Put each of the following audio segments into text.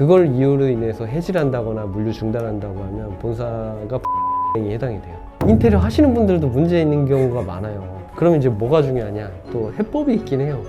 그걸 이유로 인해서 해지한다거나 물류 중단한다고 하면 본사가 이 해당이 돼요. 인테리어 하시는 분들도 문제 있는 경우가 많아요. 그러면 이제 뭐가 중요하냐? 또 해법이 있긴 해요.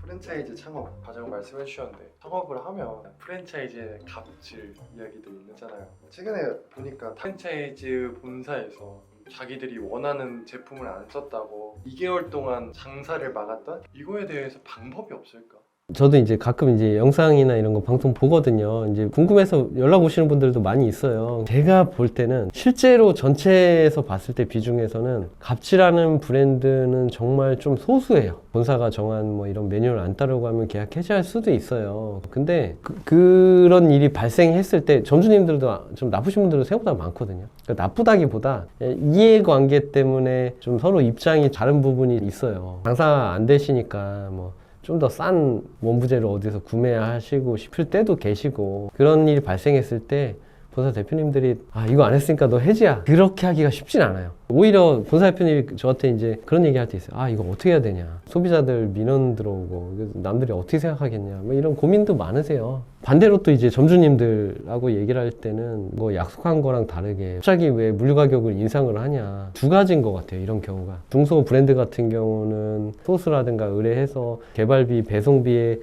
프랜차이즈 창업 과정 말씀해 주셨는데 창업을 하면 프랜차이즈의 갑질 이야기도 있잖아요. 최근에 보니까 프랜차이즈 본사에서 자기들이 원하는 제품을 안 썼다고 2개월 동안 장사를 막았던 이거에 대해서 방법이 없을까? 저도 이제 가끔 이제 영상이나 이런 거 방송 보거든요. 이제 궁금해서 연락 오시는 분들도 많이 있어요. 제가 볼 때는 실제로 전체에서 봤을 때 비중에서는 갑질하는 브랜드는 정말 좀 소수예요. 본사가 정한 뭐 이런 매뉴얼 안 따르고 하면 계약 해지할 수도 있어요. 근데 그, 런 일이 발생했을 때 점주님들도 좀 나쁘신 분들도 생각보다 많거든요. 그러니까 나쁘다기보다 이해관계 때문에 좀 서로 입장이 다른 부분이 있어요. 장사 안 되시니까 뭐 좀 더 싼 원부재를 어디서 구매하시고 싶을 때도 계시고 그런 일이 발생했을 때 본사 대표님들이 아 이거 안 했으니까 너 해지야. 그렇게 하기가 쉽진 않아요. 오히려 본사 대표님이 저한테 이제 그런 얘기 할 때 있어요. 아 이거 어떻게 해야 되냐. 소비자들 민원 들어오고 남들이 어떻게 생각하겠냐. 뭐 이런 고민도 많으세요. 반대로 또 이제 점주님들하고 얘기를 할 때는 뭐 약속한 거랑 다르게 갑자기 왜 물류 가격을 인상을 하냐. 두 가지인 것 같아요 이런 경우가. 중소 브랜드 같은 경우는 소스라든가 의뢰해서 개발비 배송비에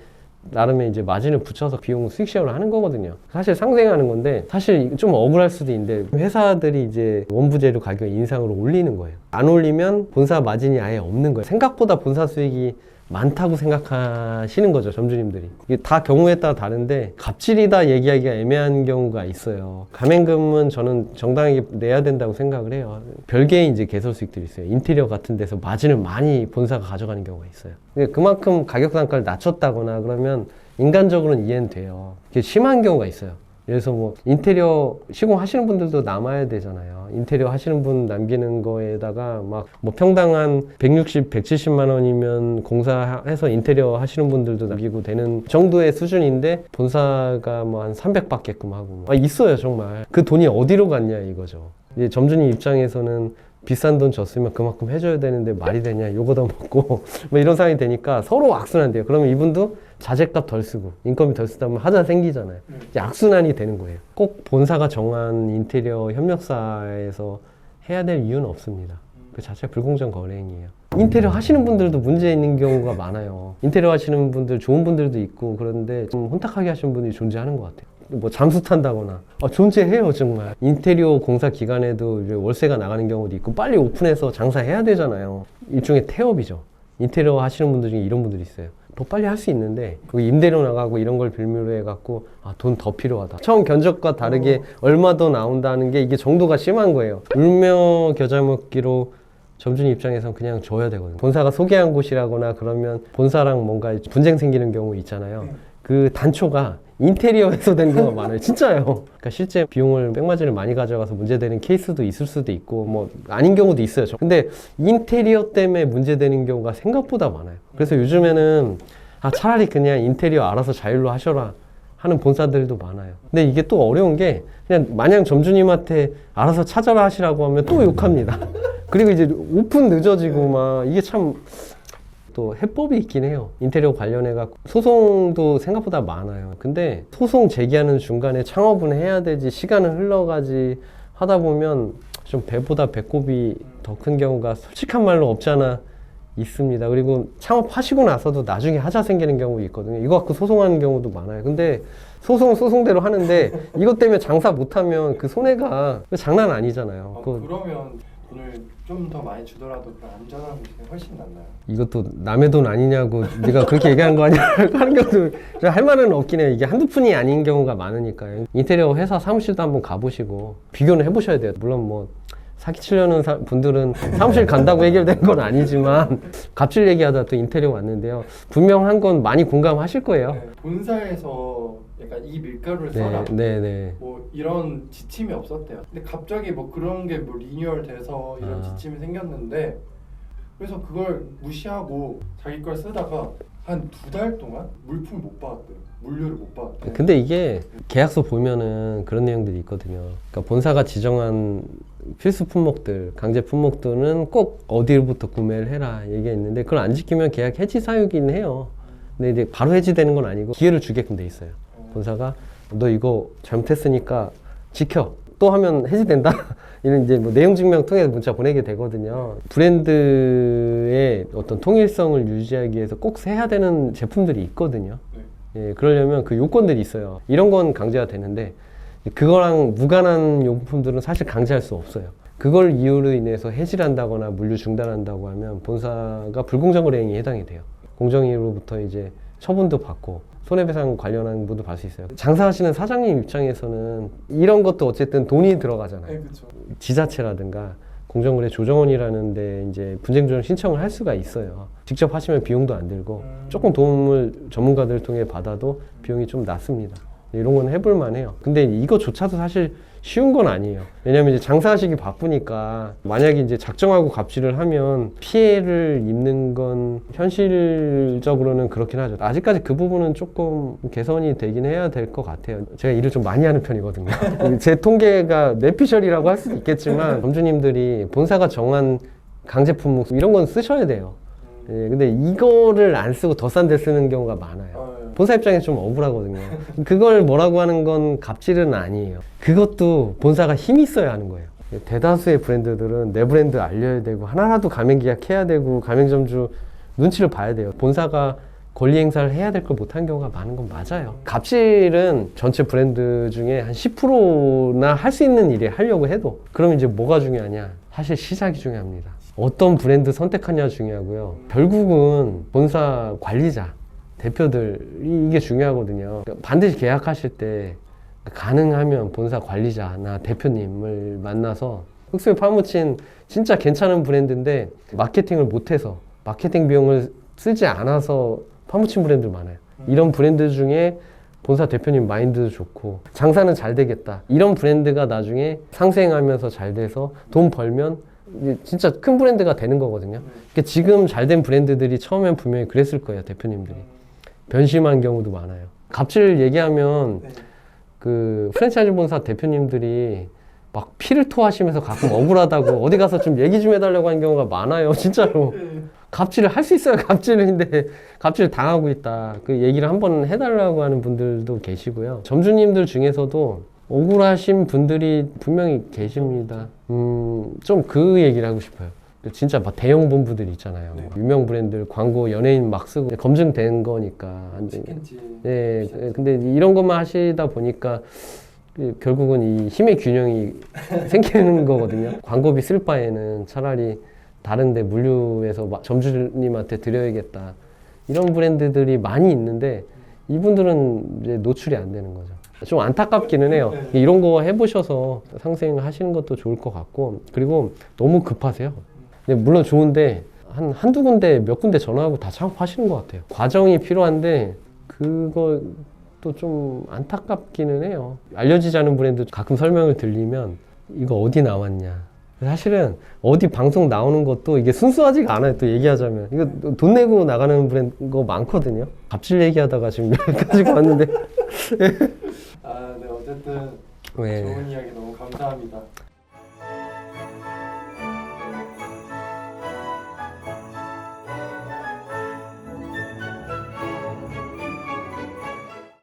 나름의 이제 마진을 붙여서 비용 수익 쉐어를 하는 거거든요. 사실 상생하는 건데 사실 좀 억울할 수도 있는데 회사들이 이제 원부재료 가격 인상으로 올리는 거예요. 안 올리면 본사 마진이 아예 없는 거예요. 생각보다 본사 수익이 많다고 생각하시는 거죠, 점주님들이. 이게 다 경우에 따라 다른데 갑질이다 얘기하기가 애매한 경우가 있어요. 가맹금은 저는 정당하게 내야 된다고 생각을 해요. 별개의 이제 개설 수익들이 있어요. 인테리어 같은 데서 마진을 많이 본사가 가져가는 경우가 있어요. 근데 그만큼 가격 단가를 낮췄다거나 그러면 인간적으로는 이해는 돼요. 심한 경우가 있어요. 그래서 뭐 인테리어 시공하시는 분들도 남아야 되잖아요. 인테리어 하시는 분 남기는 거에다가 막 뭐 평당 한 160, 170만 원이면 공사해서 인테리어 하시는 분들도 남기고 되는 정도의 수준인데 본사가 뭐 한 300 받게끔 하고 아 있어요 정말 그 돈이 어디로 갔냐 이거죠. 이제 점주님 입장에서는 비싼 돈 줬으면 그만큼 해줘야 되는데 말이 되냐 요거도 먹고 뭐 이런 상황이 되니까 서로 악순환 돼요. 그러면 이분도 자재값 덜 쓰고 인건비 덜 쓰다 보면 하자 생기잖아요. 이제 악순환이 되는 거예요. 꼭 본사가 정한 인테리어 협력사에서 해야 될 이유는 없습니다. 그 자체가 불공정 거래행위예요. 인테리어 하시는 분들도 문제 있는 경우가 많아요. 인테리어 하시는 분들 좋은 분들도 있고 그런데 좀 혼탁하게 하시는 분들이 존재하는 것 같아요. 뭐 잠수 탄다거나 아, 존재해요 정말 인테리어 공사 기간에도 이제 월세가 나가는 경우도 있고 빨리 오픈해서 장사해야 되잖아요 일종의 태업이죠 인테리어 하시는 분들 중에 이런 분들이 있어요 더 빨리 할 수 있는데 그 임대료 나가고 이런 걸 빌미로 해갖고 아, 돈 더 필요하다. 처음 견적과 다르게 얼마 더 나온다는 게 이게 정도가 심한 거예요. 울며 겨자 먹기로 점주님 입장에선 그냥 줘야 되거든요. 본사가 소개한 곳이라거나 그러면 본사랑 뭔가 분쟁 생기는 경우 있잖아요 그 단초가 인테리어 에서 된 경우가 많아요. 진짜요. 그러니까 실제 비용을 백마진을 많이 가져가서 문제되는 케이스도 있을 수도 있고 뭐 아닌 경우도 있어요. 근데 인테리어 때문에 문제되는 경우가 생각보다 많아요. 그래서 요즘에는 아 차라리 그냥 인테리어 알아서 자율로 하셔라 하는 본사들도 많아요. 근데 이게 또 어려운 게 그냥 마냥 점주님한테 알아서 찾아라 하시라고 하면 또 욕합니다. 그리고 이제 오픈 늦어지고 막 이게 참 또 해법이 있긴 해요. 인테리어 관련해가 소송도 생각보다 많아요. 근데 소송 제기하는 중간에 창업은 해야 되지 시간은 흘러가지 하다 보면 좀 배보다 배꼽이 더 큰 경우가 솔직한 말로 없잖아 있습니다. 그리고 창업하시고 나서도 나중에 하자 생기는 경우 있거든요. 이거 갖고 소송하는 경우도 많아요. 근데 소송 소송대로 하는데 이것 때문에 장사 못하면 그 손해가 장난 아니잖아요. 어, 그거 그러면 돈을 좀 더 많이 주더라도 그 안전한 곳이 훨씬 낫나요? 이것도 남의 돈 아니냐고 네가 그렇게 얘기한 거 아니야 하는 경우도 할 말은 없긴 해요. 이게 한두 푼이 아닌 경우가 많으니까요. 인테리어 회사 사무실도 한번 가보시고 비교는 해보셔야 돼요. 물론 뭐 사기치려는 사- 분들은 사무실 간다고 해결되는 건 아니지만 갑질 얘기하다 또 인테리어 왔는데요. 분명한 건 많이 공감하실 거예요. 네, 본사에서 약간 이 밀가루를 써라 네, 네, 네. 뭐 이런 지침이 없었대요. 근데 갑자기 뭐 그런 게 뭐 리뉴얼 돼서 이런 아. 지침이 생겼는데 그래서 그걸 무시하고 자기 걸 쓰다가 한 두 달 동안 물품 못 받았대요. 물류를 못 받았대요. 근데 이게 계약서 보면은 그런 내용들이 있거든요. 그러니까 본사가 지정한 필수 품목들, 강제 품목들은 꼭 어디로부터 구매를 해라 얘기했는데 그걸 안 지키면 계약 해지 사유긴 해요. 근데 이제 바로 해지되는 건 아니고 기회를 주게끔 돼 있어요. 본사가 너 이거 잘못했으니까 지켜. 또 하면 해지된다. 이런 이제 뭐 내용 증명 통해서 문자 보내게 되거든요. 브랜드의 어떤 통일성을 유지하기 위해서 꼭 해야 되는 제품들이 있거든요. 네. 예, 그러려면 그 요건들이 있어요. 이런 건 강제가 되는데 그거랑 무관한 용품들은 사실 강제할 수 없어요. 그걸 이유로 인해서 해지를 한다거나 물류 중단한다고 하면 본사가 불공정거래행위에 해당이 돼요. 공정위로부터 이제 처분도 받고 손해배상 관련한 부도 받을 수 있어요. 장사하시는 사장님 입장에서는 이런 것도 어쨌든 돈이 들어가잖아요. 네. 지자체라든가 공정거래 조정원이라는 데 이제 분쟁 조정 신청을 할 수가 있어요. 직접 하시면 비용도 안 들고 음. 조금 도움을 전문가들 통해 받아도 비용이 좀 낮습니다. 이런 건 해볼 만해요. 근데 이거조차도 사실 쉬운 건 아니에요. 왜냐면 이제 장사하시기 바쁘니까 만약에 이제 작정하고 갑질을 하면 피해를 입는 건 현실적으로는 그렇긴 하죠. 아직까지 그 부분은 조금 개선이 되긴 해야 될 것 같아요. 제가 일을 좀 많이 하는 편이거든요. 제 통계가 뇌피셜이라고 할 수도 있겠지만 점주님들이 본사가 정한 강제품 이런 건 쓰셔야 돼요. 예, 근데 이거를 안 쓰고 더 싼 데 쓰는 경우가 많아요. 본사 입장에서 좀 억울하거든요. 그걸 뭐라고 하는 건 갑질은 아니에요. 그것도 본사가 힘이 있어야 하는 거예요. 대다수의 브랜드들은 내 브랜드 알려야 되고 하나라도 가맹 계약해야 되고 가맹점주 눈치를 봐야 돼요. 본사가 권리 행사를 해야 될 걸 못한 경우가 많은 건 맞아요. 갑질은 전체 브랜드 중에 한 10%나 할 수 있는 일이 하려고 해도 그럼 이제 뭐가 중요하냐? 사실 시작이 중요합니다. 어떤 브랜드 선택하냐 중요하고요. 결국은 본사 관리자, 대표들이 이게 중요하거든요. 반드시 계약하실 때 가능하면 본사 관리자나 대표님을 만나서 흑수에 파묻힌 진짜 괜찮은 브랜드인데 마케팅을 못해서 마케팅 비용을 쓰지 않아서 파묻힌 브랜드 많아요. 이런 브랜드 중에 본사 대표님 마인드도 좋고 장사는 잘 되겠다. 이런 브랜드가 나중에 상생하면서 잘 돼서 돈 벌면 진짜 큰 브랜드가 되는 거거든요. 그러니까 지금 잘 된 브랜드들이 처음엔 분명히 그랬을 거예요, 대표님들이. 변심한 경우도 많아요. 갑질 얘기하면 네. 그 프랜차이즈 본사 대표님들이 막 피를 토하시면서 가끔 억울하다고 어디 가서 좀 얘기 좀 해달라고 하는 경우가 많아요, 진짜로. 네. 갑질을 할 수 있어요, 갑질인데 갑질 당하고 있다. 그 얘기를 한번 해달라고 하는 분들도 계시고요. 점주님들 중에서도 억울하신 분들이 분명히 계십니다. 음, 좀 그 얘기를 하고 싶어요. 진짜 막 대형 본부들 있잖아요. 네. 유명 브랜드 광고 연예인 막 쓰고 검증된 거니까 안 돼. 치킨집. 네, 근데 이런 것만 하시다 보니까 그 결국은 이 힘의 균형이 생기는 거거든요. 광고비 쓸 바에는 차라리 다른데 물류해서 마- 점주님한테 드려야겠다. 이런 브랜드들이 많이 있는데 이분들은 이제 노출이 안 되는 거죠. 좀 안타깝기는 해요. 이런 거 해보셔서 상생 하시는 것도 좋을 것 같고 그리고 너무 급하세요. 근데 물론 좋은데 한 한두 군데 몇 군데 전화하고 다 창업하시는 것 같아요. 과정이 필요한데 그것도 좀 안타깝기는 해요. 알려지지 않은 브랜드 가끔 설명을 들리면 이거 어디 나왔냐. 사실은 어디 방송 나오는 것도 이게 순수하지가 않아요. 또 얘기하자면 이거 돈 내고 나가는 브랜드 거 많거든요. 갑질 얘기하다가 지금 여기까지 왔는데 아, 네, 어쨌든 왜? 좋은 이야기 너무 감사합니다.